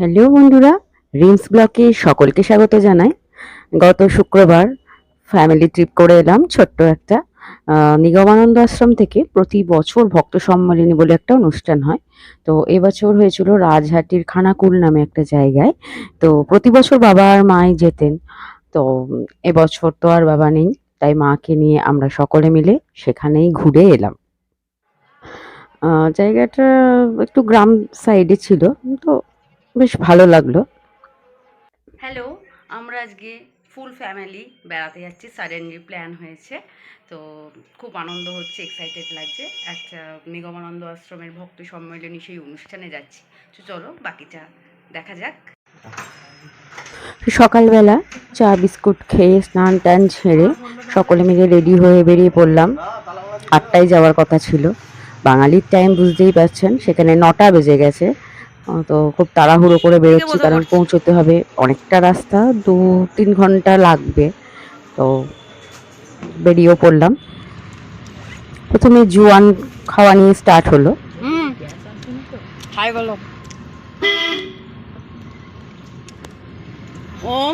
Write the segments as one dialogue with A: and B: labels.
A: Hello বন্ধুরা, rims ব্লকে সকলকে স্বাগত জানাই। গত শুক্রবার ফ্যামিলি ট্রিপ করে এলাম ছোট্ট একটা নিগমানন্দ আশ্রম থেকে। প্রতি বছর ভক্ত সম্মেলনী বলে একটা অনুষ্ঠান হয়। তো এবছর হয়েছিল রাজহাটির খানাকুল নামে একটা জায়গায়। তো প্রতি বছর বাবা আর মাই যেতেন। তো এবছর তো আর বাবা নেই, তাই মাকে নিয়ে আমরা সকলে মিলে সেখানেই ঘুরে এলাম। জায়গাটা একটু গ্রাম সাইডে ছিল, তো বেশ ভালো লাগল।
B: হ্যালো আমরা আজকে ফুল ফ্যামিলি বেড়াতে যাচ্ছি। সাডেনলি প্ল্যান হয়েছে। তো খুব আনন্দ হচ্ছে এক্সাইটেড লাগছে। একটা নিগমানন্দ আশ্রমের ভক্ত সম্মেলনী সেই অনুষ্ঠানে যাচ্ছি। তো চলো বাকিটা দেখা যাক।
A: সকালবেলা চা বিস্কুট খেয়ে স্নান টান ছেড়ে সকলে মিলে রেডি হয়ে বেরিয়ে পড়লাম। আটটায় যাওয়ার কথা ছিল। বাঙালির টাইম বুঝতেই পারছেন সেখানে নটা বেজে গেছে। তো খুব তাড়াহুড়ো করে বেরোচ্ছি কারণ পৌঁছতে হবে অনেকটা রাস্তা দু তিন ঘণ্টা লাগবে। তো বেরিয়েও পড়লাম। প্রথমে জুয়ান খাওয়া নিয়ে স্টার্ট হলো।
B: হুম। হাই বলো। ও।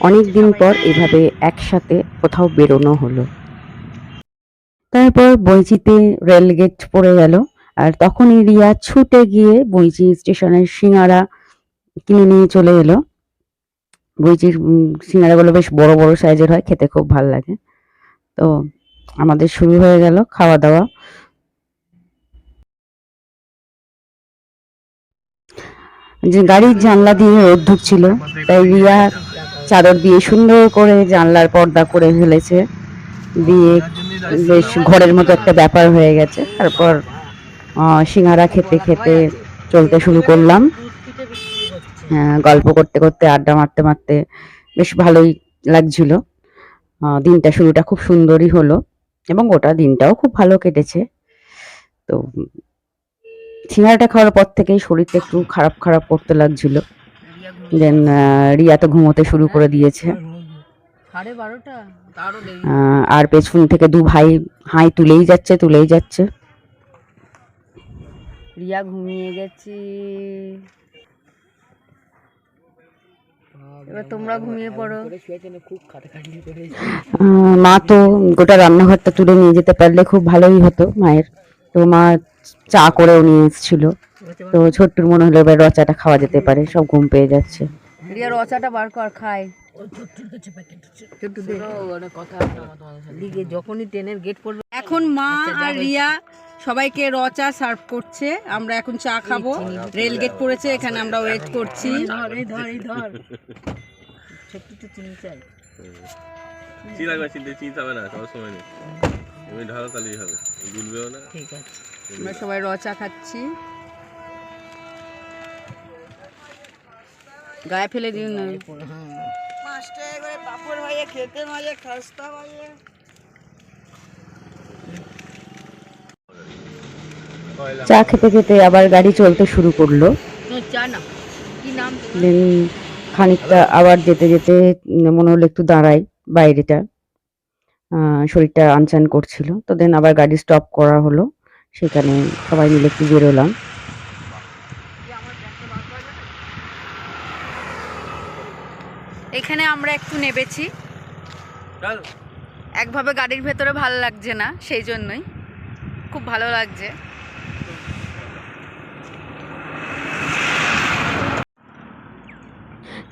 A: অনেক দিন পর এভাবে একসাথে কোথাও বেরোনো হলো। তারপর বইচিতে রেলগেট পড়ে গেল আর তখনই রিয়া ছুটে গিয়ে বইচি স্টেশনের সিঙ্গারা কিনে নিয়ে চলে এলো। বইচির উম, সিঙ্গারাগুলো বেশ বড় বড় সাইজের হয় খেতে খুব ভালো লাগে। তো আমাদের শুরু হয়ে গেল খাওয়া দাওয়া। যে গাড়ির জানলা দিয়ে রোদ ঢুকছিল তাই রিয়া চাদর দিয়ে সুন্দর করে জানলার পর্দা করে ফেলেছে। দিয়ে বেশ ঘরের মতো একটা ব্যাপার হয়ে গেছে। তারপর সিঙ্গারা খেতে খেতে চলতে শুরু করলাম। গল্প করতে করতে, আড্ডা মারতে মারতে বেশ ভালোই লাগছিল। দিনটা শুরুটা খুব সুন্দরই হলো এবং ওটা দিনটাও খুব ভালো কেটেছে। তো সিঙ্গারাটা খাওয়ার পর থেকেই শরীরটা একটু খারাপ খারাপ করতে লাগছিল। দেন রিয়া তো ঘুমোতে শুরু করে দিয়েছে। আর পেছন থেকে দু ভাই হাই তুলেই যাচ্ছে তুলেই যাচ্ছে।
B: রিয়া ঘুমিয়ে গেছি। এবার তোমরা ঘুমিয়ে পড়ো।
A: মা তো গোটা রান্নাঘরটা তুলে নিয়ে যেতে পারলে খুব ভালোই হতো মায়ের। তো মা চা করেও নিয়ে এসেছিল। তো ছোট্টুর মনে হলো এবার রচাটা খাওয়া যেতে পারে সব ঘুম পেয়ে যাচ্ছে।
B: রিয়া রচাটা বার কর খায়। যখনই ট্রেনের গেট পড়বে এখন মা আর রিয়া সবাইকে রচা সার্ভ করছে। আমরা এখন চা খাব। রেল গেট পড়েছে এখানে আমরা ওয়েট করছি।
C: চিনি হবে না সময় নেই। এমনি ঢালা তালেই হবে গুলবেও না।
B: ঠিক আছে। আমরা সবাই রচা খাচ্ছি। গায়ে ফেলে দিন। না
A: চা খেতে খেতে আবার গাড়ি চলতে শুরু করল।
B: চা না কি নাম
A: দেন খানিকটা আবার যেতে যেতে মনে হলো একটু দাঁড়াই বাইরেটা। শরীরটা আনচান করছিল। তো দেন আবার গাড়ি স্টপ করা হলো। সেখানে সবাই মিলে একটু বেরোলাম।
B: এখানে আমরা একটু নেবেছি। একভাবে গাড়ির ভেতরে ভালো লাগছে না সেই জন্যই। খুব ভালো লাগছে।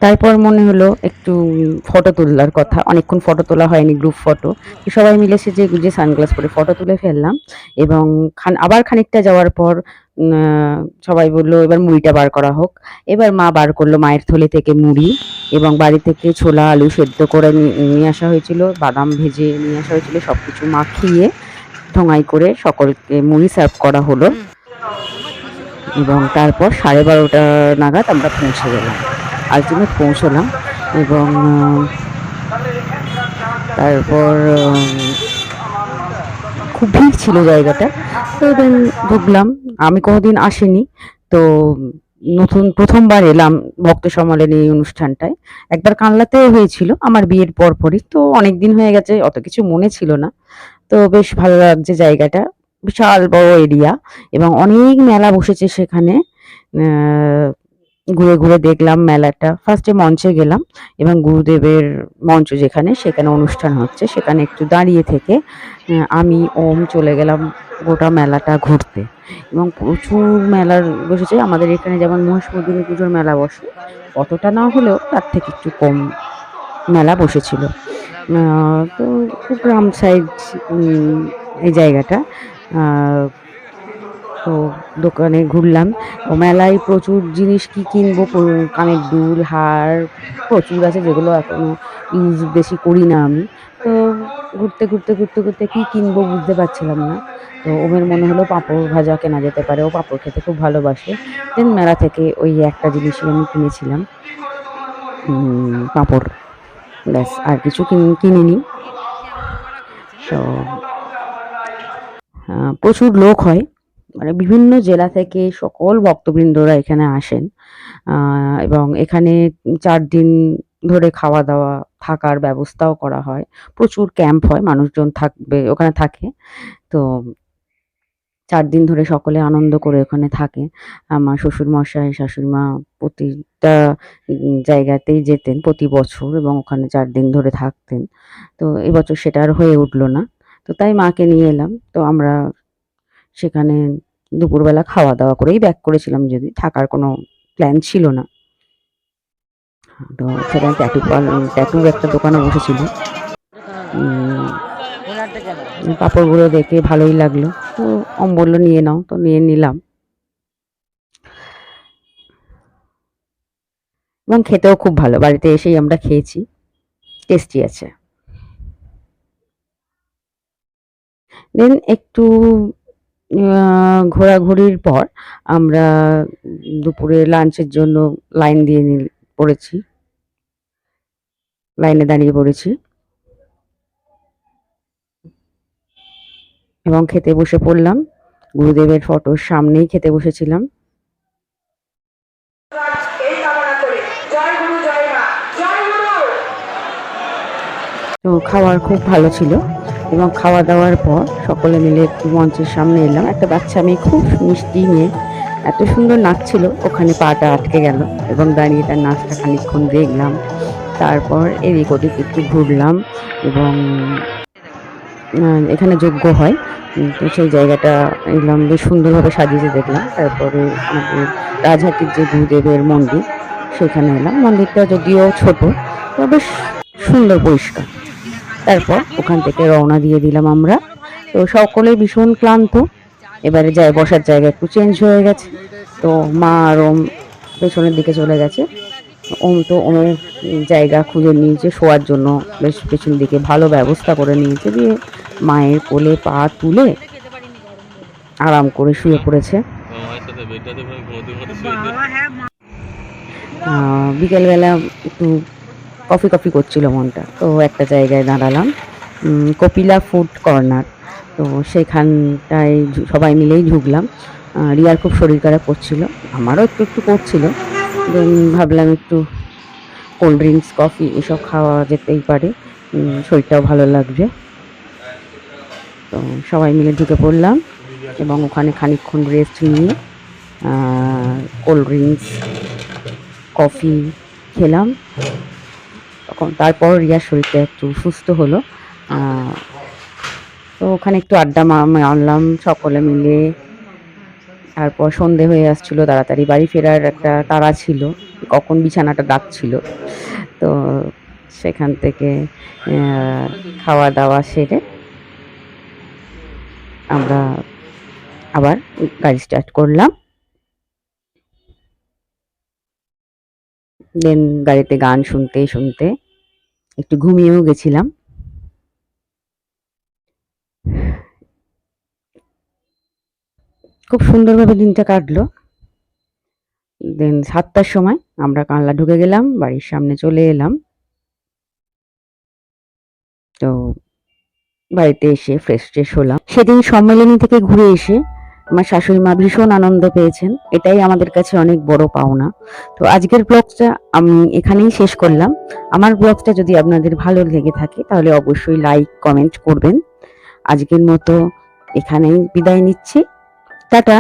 A: তারপর মনে হলো একটু ফটো তোলার কথা। অনেকক্ষণ ফটো তোলা হয়নি গ্রুপ ফটো সবাই মিলে সেজে গুজে সানগ্লাস পরে ফটো তুলে ফেললাম এবং খান আবার খানিকটা যাওয়ার পর সবাই বলল এবার মুড়িটা বার করা হোক। এবার মা বার করল মায়ের থলে থেকে মুড়ি এবং বাড়ি থেকে ছোলা আলু সেদ্ধ করে নিয়ে আসা হয়েছিল। বাদাম ভেজে নিয়ে আসা হয়েছিল সব কিছু মাখিয়ে ঠোঙাই করে সকলকে মুড়ি সার্ভ করা হলো। এবং তারপর সাড়ে বারোটা নাগাদ আমরা পৌঁছে গেলাম। আলটিমেট পৌঁছলাম এবং তারপর খুব ভিড় ছিল জায়গাটা। তো দেন ঢুকলাম। আমি কোনোদিন আসিনি। তো, নতুন প্রথমবার এলাম ভক্ত সম্মেলনী এই অনুষ্ঠানটায়। একবার কানলাতেও হয়েছিল আমার বিয়ের পরপরই। তো অনেক দিন হয়ে গেছে, অত কিছু মনে ছিল না। তো বেশ ভালো লাগছে জায়গাটা। বিশাল বড় এরিয়া এবং অনেক মেলা বসেছে সেখানে। ঘুরে ঘুরে দেখলাম মেলাটা। ফার্স্টে মঞ্চে গেলাম এবং গুরুদেবের মঞ্চ যেখানে, সেখানে অনুষ্ঠান হচ্ছে। সেখানে একটু দাঁড়িয়ে থেকে আমি, ওম চলে গেলাম গোটা মেলাটা ঘুরতে। এবং প্রচুর মেলার বসেছে। আমাদের এখানে যেমন মহিষমর্দিনী পুজোর মেলা বসে, অতটা না হলেও তার থেকে একটু কম মেলা বসেছিল। তো গ্রাম সাইড এই জায়গাটা। তো দোকানে ঘুরলাম। ও মেলায় প্রচুর জিনিস কি কিনবো কানের দুল, হার, প্রচুর আছে যেগুলো এখনও ইউজ বেশি করি না আমি। তো ঘুরতে ঘুরতে ঘুরতে ঘুরতে কি কিনবো বুঝতে পারছিলাম না। তো ওমের মনে হলো পাঁপড় ভাজা কেনা যেতে পারে। ও পাঁপড় খেতে খুব ভালোবাসে। দেন মেলা থেকে ওই একটা জিনিসই আমি কিনেছিলাম। পাঁপড়। ব্যাস, আর কিছু কিন- কিনিনি। তো প্রচুর লোক হয়। মানে বিভিন্ন জেলা থেকে সকল ভক্তবৃন্দরা এখানে আসেন এবং এখানে চার দিন ধরে খাওয়া দাওয়া থাকার ব্যবস্থাও করা হয়। প্রচুর ক্যাম্প হয়, মানুষজন থাকবে, ওখানে থাকে। তো চার দিন ধরে সকলে আনন্দ করে ওখানে থাকে। আমার শ্বশুর মশাই শাশুড়ি মা প্রতিটা জায়গাতেই যেতেন প্রতি বছর এবং ওখানে চার দিন ধরে থাকতেন। তো এবছর সেটা আর হয়ে উঠল না। তো তাই মাকে নিয়ে এলাম। তো আমরা সেখানে দুপুরবেলা খাওয়া দাওয়া করেই ব্যাক করেছিলাম যদি থাকার কোনো প্ল্যান ছিল না। তো সেখানে ট্যাটু ট্যাটুর একটা দোকানে বসেছিল। উম, পাঁপড়গুলো দেখে ভালোই লাগল। তো অম বলল নিয়ে নাও। তো নিয়ে নিলাম। এবং খেতেও খুব ভালো। বাড়িতে এসেই আমরা খেয়েছি। টেস্টি আছে। দেন একটু ঘোরাঘুরির পর আমরা দুপুরে লাঞ্চের জন্য লাইন দিয়ে পড়েছি। লাইনে দাঁড়িয়ে পড়েছি। এবং খেতে বসে পড়লাম। গুরুদেবের ফটোর সামনেই খেতে বসেছিলাম। তো খাওয়ার খুব ভালো ছিল এবং খাওয়া দাওয়ার পর সকলে মিলে একটু মঞ্চের সামনে এলাম। একটা বাচ্চা মেয়ে খুব মিষ্টি নিয়ে এত সুন্দর নাচছিল, ওখানে পাটা আটকে গেল এবং দাঁড়িয়ে তার নাচটা খানিকক্ষণ দেখলাম। তারপর এদিক ওদিক একটু ঘুরলাম এবং এখানে যোগ্য হয়। তো সেই জায়গাটা এলাম, বেশ সুন্দরভাবে সাজিয়েছে দেখলাম। তারপরে আমাদের রাজহাটির যে গুরুদেবের মন্দির, সেখানে এলাম। মন্দিরটা যদিও ছোট তো বেশ সুন্দর পরিষ্কার। তারপর ওখান থেকে রওনা দিয়ে দিলাম আমরা। তো সকলে ভীষণ ক্লান্ত। এবারে যায় বসার জায়গা একটু চেঞ্জ হয়ে গেছে। তো মা আর ওম পেছনের দিকে চলে গেছে। ওম তো ওমের জায়গা খুঁজে নিয়েছে শোয়ার জন্য বেশ পেছন দিকে ভালো ব্যবস্থা করে নিয়েছে দিয়ে মায়ের কোলে পা তুলে আরাম করে শুয়ে পড়েছে। আহ, বিকেলবেলা একটু কফি কফি করছিল মনটা। তো একটা জায়গায় দাঁড়ালাম কপিলা ফুড কর্নার। তো সেখানটায় সবাই মিলেই ঢুকলাম রিয়ার খুব শরীর খারাপ করছিল, আমারও একটু একটু করছিল। ভাবলাম একটু কোল্ড ড্রিঙ্কস, কফি এসব খাওয়া যেতেই পারে। শরীরটাও ভালো লাগবে তো সবাই মিলে ঢুকে পড়লাম এবং ওখানে খানিকক্ষণ রেস্ট নিয়ে কোল্ড ড্রিঙ্কস, কফি খেলাম। তখন তারপর রিয়ার শরীরটা একটু সুস্থ হলো। তো ওখানে একটু আড্ডা মারলাম সকলে মিলে। তারপর সন্ধে হয়ে আসছিল, তাড়াতাড়ি বাড়ি ফেরার একটা তাড়া ছিল, কখন বিছানাটা ডাকছিল তো সেখান থেকে খাওয়া দাওয়া সেরে আমরা আবার গাড়ি স্টার্ট করলাম। দেন গাড়িতে গান শুনতে শুনতে একটু ঘুমিয়েও গেছিলাম। খুব সুন্দরভাবে দিনটা কাটলো। দেন সাতটার সময় আমরা কানলা ঢুকে গেলাম, বাড়ির সামনে চলে এলাম। তো বাড়িতে এসে ফ্রেশ ট্রেশ হলাম। সেদিন সম্মেলনী থেকে ঘুরে এসে আমার শাশুড়ি মা ভীষণ আনন্দ পেয়েছেন, এটাই আমাদের কাছে অনেক বড় পাওনা। তো আজকের ব্লগটা আমি এখানেই শেষ করলাম। আমার ব্লগটা যদি আপনাদের ভালো লেগে থাকে, তাহলে অবশ্যই লাইক, কমেন্ট করবেন। আজকের মতো এখানেই বিদায় নিচ্ছি। টাটা!